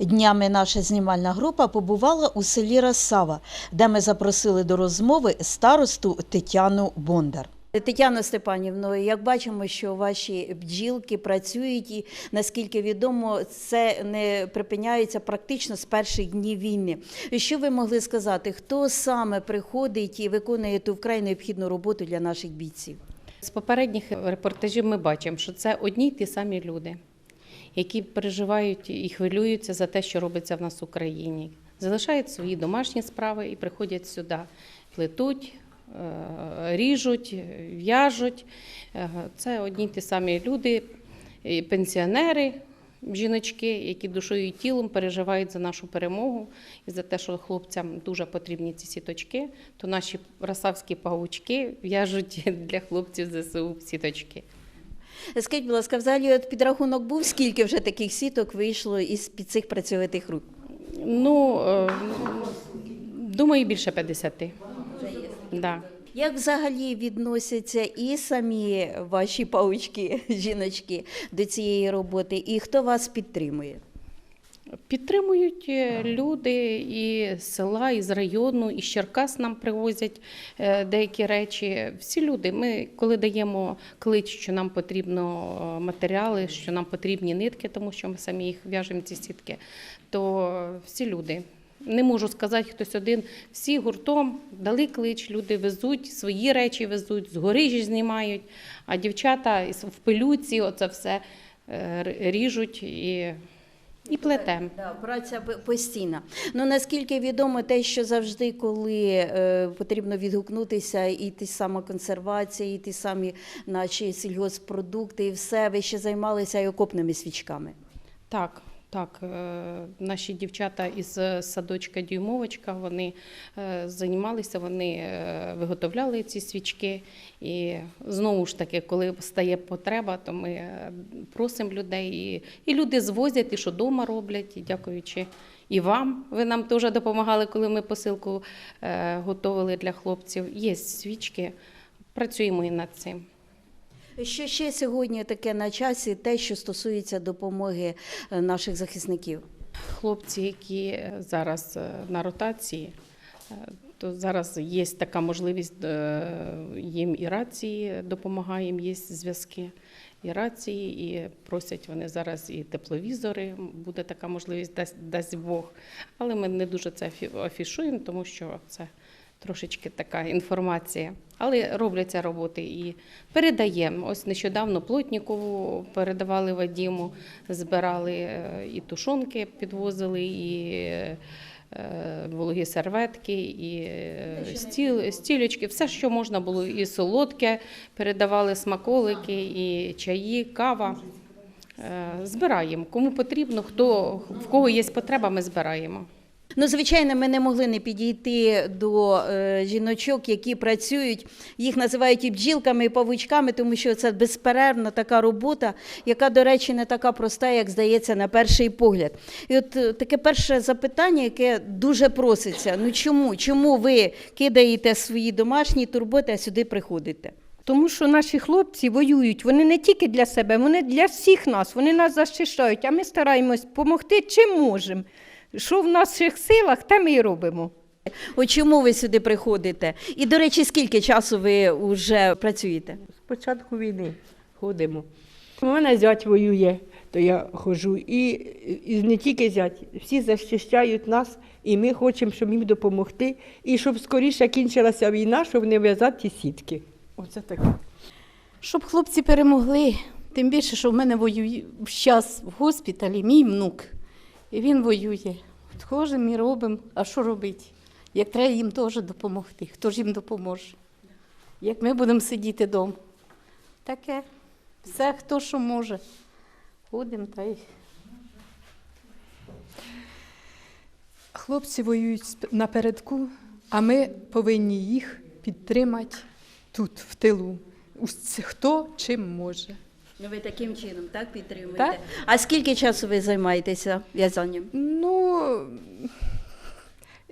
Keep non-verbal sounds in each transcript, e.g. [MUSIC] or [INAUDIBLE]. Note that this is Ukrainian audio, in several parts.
Днями наша знімальна група побувала у селі Росава, де ми запросили до розмови старосту Тетяну Бондар. Тетяна Степанівно, як бачимо, що ваші бджілки працюють, і наскільки відомо, це не припиняється практично з перших днів війни. Що ви могли сказати? Хто саме приходить і виконує ту вкрай необхідну роботу для наших бійців? З попередніх репортажів ми бачимо, що це одні й ті самі люди, які переживають і хвилюються за те, що робиться в нас в Україні. Залишають свої домашні справи і приходять сюди, плетуть, е, ріжуть, в'яжуть. Е, Це одні ті самі люди, пенсіонери. Жіночки, які душою і тілом переживають за нашу перемогу і за те, що хлопцям дуже потрібні ці сіточки, то наші росавські павучки в'яжуть [LAUGHS] для хлопців ЗСУ сіточки. Скажіть, будь ласка, взагалі от підрахунок був, скільки вже таких сіток вийшло із під цих працьовитих рук? Ну, е, думаю, більше 50. Да. Як взагалі відносяться і самі ваші паучки, [LAUGHS] жіночки, до цієї роботи, і хто вас підтримує? Підтримують е, люди і з села, і з району, і з Черкас нам привозять е, деякі речі. Всі люди. Ми, коли даємо клич, що нам потрібно е, матеріали, що нам потрібні нитки, тому що ми самі їх в'яжемо ці сітки, то всі люди. Не можу сказати хтось один. Всі гуртом дали клич, люди везуть, свої речі везуть, з гори ж знімають, а дівчата в пилюці оце все ріжуть і, і плетемо. Да, праця постійна. Ну наскільки відомо те, що завжди, коли е, потрібно відгукнутися, і ті сама консервація, і ті самі наші сільгоспродукти, і все, ви ще займалися і окопними свічками. Так, так. е, Наші дівчата із садочка Дюймовочка вони е, займалися, вони е, виготовляли ці свічки. І знову ж таки, коли стає потреба, то ми е, просимо людей. І, і люди звозять, і що вдома роблять, і дякуючи. І вам ви нам теж допомагали, коли ми посилку е, готували для хлопців. Є свічки, працюємо і над цим. Що ще сьогодні таке на часі, те, що стосується допомоги е, наших захисників? Хлопці, які зараз е, на ротації, е, то зараз є така можливість, е, їм і рації допомагаємо, є зв'язки і рації, і просять вони зараз і тепловізори. Буде така можливість, дасть, дасть Бог. Але ми не дуже це афі- афішуємо, тому що це трошечки така інформація. Але робляться роботи і передаємо. Ось нещодавно Плотнікову передавали Вадіму, збирали е, і тушонки, підвозили, і е, вологі серветки, і е, стіл, стілечки, все, що можна було, і солодке, передавали смаколики, і чаї, кава. Збираємо. Кому потрібно, хто в кого є потреба, ми збираємо. Ну, звичайно, ми не могли не підійти до е, жіночок, які працюють. Їх називають і бджілками, і павучками, тому що це безперервна така робота, яка, до речі, не така проста, як здається, на перший погляд. І от е, таке перше запитання, яке дуже проситься: ну чому? Чому ви кидаєте свої домашні турботи, а сюди приходите? Тому що наші хлопці воюють, вони не тільки для себе, вони для всіх нас, вони нас захищають, а ми стараємось допомогти чим можемо. Що в наших силах, те ми і робимо. От чому ви сюди приходите? І, до речі, скільки часу ви вже працюєте? З початку війни ходимо. У мене зять воює, то я ходжу. І, і не тільки зять, всі захищають нас, і ми хочемо, щоб їм допомогти. І щоб скоріше кінчилася війна, щоб не в'язати ті сітки. Оце таке. Щоб хлопці перемогли, тим більше, що в мене воює зараз в госпіталі мій внук. І він воює. Ходимо і робимо. А що робити? Як треба їм теж допомогти. Хто ж їм допоможе? Як ми будемо сидіти вдома? Таке. Все, хто що може. Ходимо та й. Хлопці воюють напередку, а ми повинні їх підтримати тут, в тилу. Хто чим може. Ну, ви таким чином так підтримуєте? Так. А скільки часу ви займаєтеся в'язанням? Ну,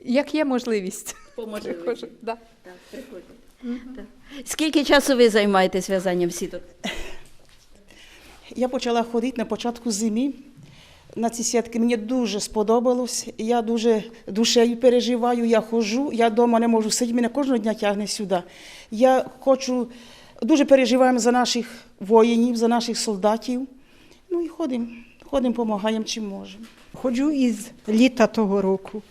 як є можливість. По Приходжу, да. Так, приходьте. Так. Скільки часу ви займаєтесь в'язанням сіток? Я почала ходити на початку зими. на ці святки. Мені дуже сподобалось. Я дуже душею переживаю, я ходжу, я вдома не можу сидіти, мене кожного дня тягне сюди. Я хочу, дуже переживаємо за наших воїнів, за наших солдатів. Ну і ходимо, ходимо, допомагаємо чим можемо. Ходжу із літа того року.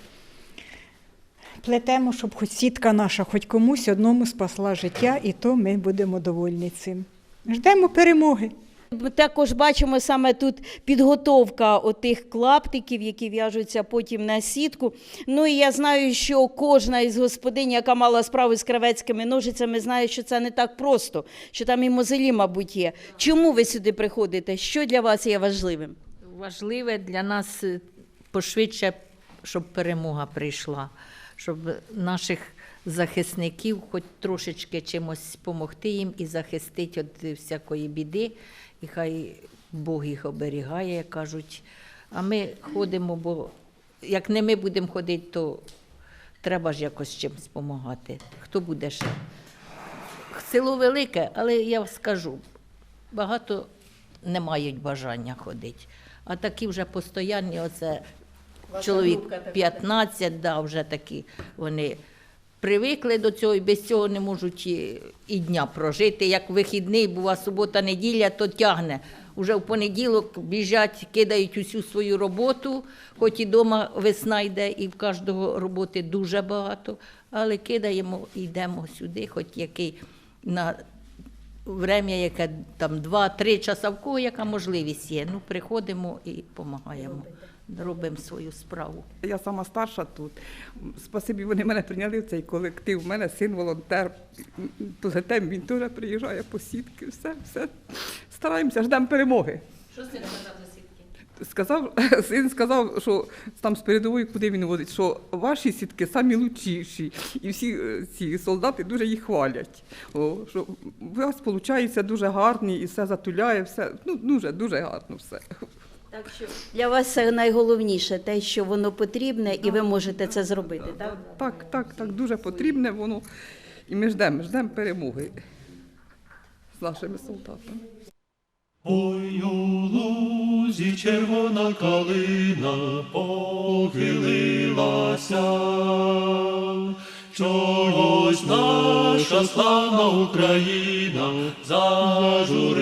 Плетемо, щоб хоч сітка наша, хоч комусь одному спасла життя, і то ми будемо довольні цим. Ждемо перемоги. Ми також бачимо саме тут підготовка отих клаптиків, які в'яжуться потім на сітку. Ну і я знаю, що кожна із господинь, яка мала справу з кравецькими ножицями, знає, що це не так просто, що там і мозолі, мабуть, є. Чому ви сюди приходите? Що для вас є важливим? Важливе для нас е, пошвидше, щоб перемога прийшла, щоб наших захисників хоч трошечки чимось допомогти їм і захистити від всякої біди. І хай Бог їх оберігає, як кажуть. А ми ходимо, бо як не ми будемо ходити, то треба ж якось чимось допомагати. Хто буде ще? Село велике, але я скажу, багато не мають бажання ходити. А такі вже постоянні, оце чоловік 15, да, вже такі вони привикли до цього і без цього не можуть і, дня прожити. Як вихідний, бува субота, неділя, то тягне. Уже в понеділок біжать, кидають усю свою роботу, хоч і вдома весна йде, і в кожного роботи дуже багато, але кидаємо і йдемо сюди, хоч який на Врем'я, яке там 2-3 часа, в кого яка можливість є. Ну, приходимо і допомагаємо, робимо свою справу. Я сама старша тут. Спасибі, вони мене прийняли в цей колектив. У мене син волонтер. То затем він теж приїжджає по сітки. Все, все. Стараємося, ждемо перемоги. Що син сказав за сітки? Сказав, [LAUGHS] син сказав, що там з передової, куди він возить, що ваші сітки самі лучші. І всі е, ці солдати дуже їх хвалять. О, що у вас виходить дуже гарні і все затуляє, все. Ну, дуже, дуже гарно все. Так що для вас найголовніше, те, що воно потрібне, і ви можете це зробити. Так? Так, так, так, дуже потрібне воно. І ми ждемо, ждемо перемоги з нашими солдатами. Ой, у лузі червона калина похилилася, чогось наша славна Україна зажурилася,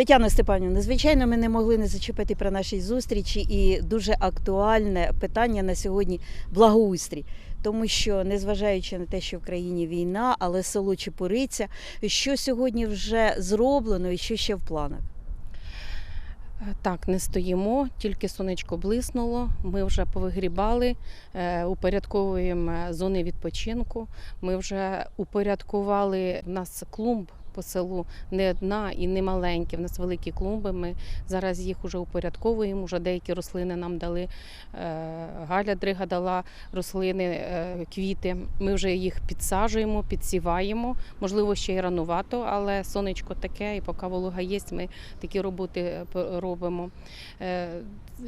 Тетяна Степанівна, звичайно, ми не могли не зачепити при нашій зустрічі і дуже актуальне питання на сьогодні благоустрій. Тому що, незважаючи на те, що в країні війна, але село Чепуриця, що сьогодні вже зроблено і що ще в планах? Так, не стоїмо, тільки сонечко блиснуло. Ми вже повигрібали, е, упорядковуємо зони відпочинку. Ми вже упорядкували в нас клумб. По селу не одна і не маленькі. В нас великі клумби. Ми зараз їх вже упорядковуємо. Уже деякі рослини нам дали. е, Галя Дрига дала рослини, е, квіти. Ми вже їх підсаджуємо, підсіваємо. Можливо, ще й ранувато, але сонечко таке, і поки волога є, ми такі роботи е, робимо.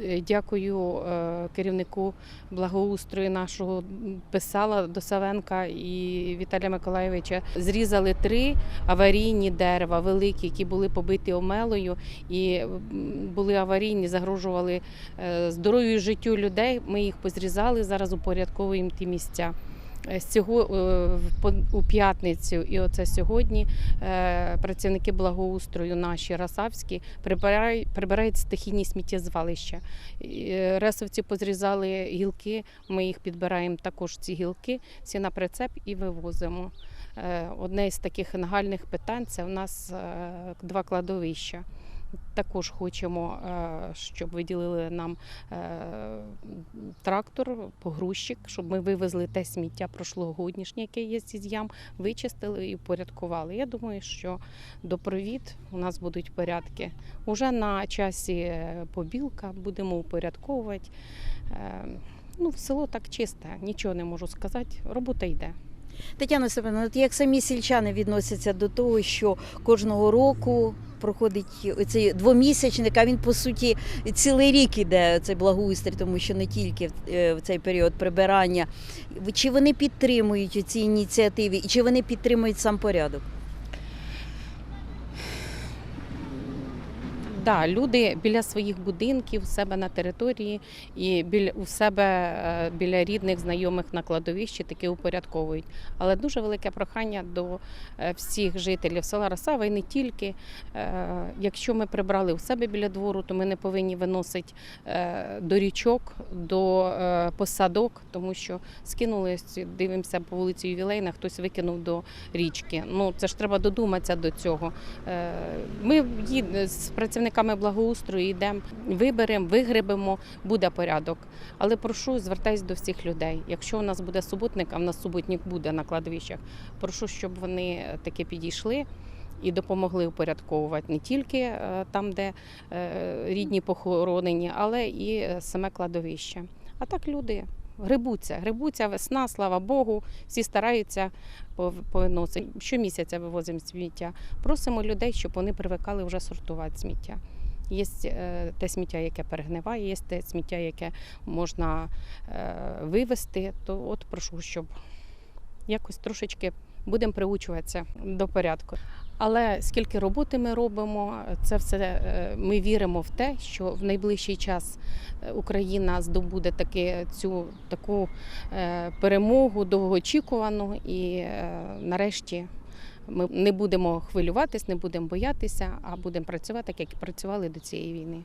Е, Дякую е, керівнику благоустрою нашого писала до Савенка і Віталія Миколаєвича. Зрізали три аварійні дерева, великі, які були побиті омелою і були аварійні, загрожували е, здоров'ю і життю людей. Ми їх позрізали, зараз упорядковуємо ті місця. Е, Цього е, у п'ятницю і оце сьогодні е, працівники благоустрою наші Расавські прибирають, прибирають стихійні сміттєзвалища. Ресовці позрізали гілки, ми їх підбираємо також ці гілки, всі на прицеп і вивозимо. Одне із таких нагальних питань це в нас два кладовища. Також хочемо, е, щоб виділили нам е, трактор, погрузчик, щоб ми вивезли те сміття прошлогоднішнє, яке є з ям, вичистили і упорядкували. Я думаю, що до провід у нас будуть порядки. Уже на часі е, побілка будемо упорядковувати. Ну, село так чисте, нічого не можу сказати. Робота йде. Тетяна Степановна, от як самі сільчани відносяться до того, що кожного року проходить цей двомісячник, а він по суті цілий рік іде цей благоустрій, тому що не тільки е, в цей період прибирання. Чи вони підтримують ці ініціативи, і чи вони підтримують сам порядок? Да, люди біля своїх будинків, у себе на території і біля у себе е, біля рідних, знайомих на кладовищі таки упорядковують. Але дуже велике прохання до е, всіх жителів села Росава і не тільки. Е, Якщо ми прибрали у себе біля двору, то ми не повинні виносити до річок, до посадок, тому що скинули, дивимося по вулиці Ювілейна, хтось викинув до річки. Ну це ж треба додуматися до цього. Ми з працівниками благоустрою йдемо, виберемо, вигребемо, буде порядок. Але прошу, звертаюсь до всіх людей. Якщо у нас буде суботник, а в нас суботник буде на кладовищах, прошу, щоб вони таки підійшли. І допомогли упорядковувати не тільки е, там, де е, рідні похоронені, але і е, саме кладовище. А так люди грибуться, грибуться весна, слава Богу, всі стараються повиносити. Щомісяця вивозимо сміття. Просимо людей, щоб вони привикали вже сортувати сміття. Є е, те сміття, яке перегниває, є те сміття, яке можна е, вивезти. То от прошу, щоб якось трошечки будемо приучуватися до порядку. Але скільки роботи ми робимо, це все е, ми віримо в те, що в найближчий час е, Україна здобуде таки цю таку е, перемогу довгоочікувану, і нарешті ми не будемо хвилюватись, не будемо боятися, а будемо працювати так, як працювали до цієї війни.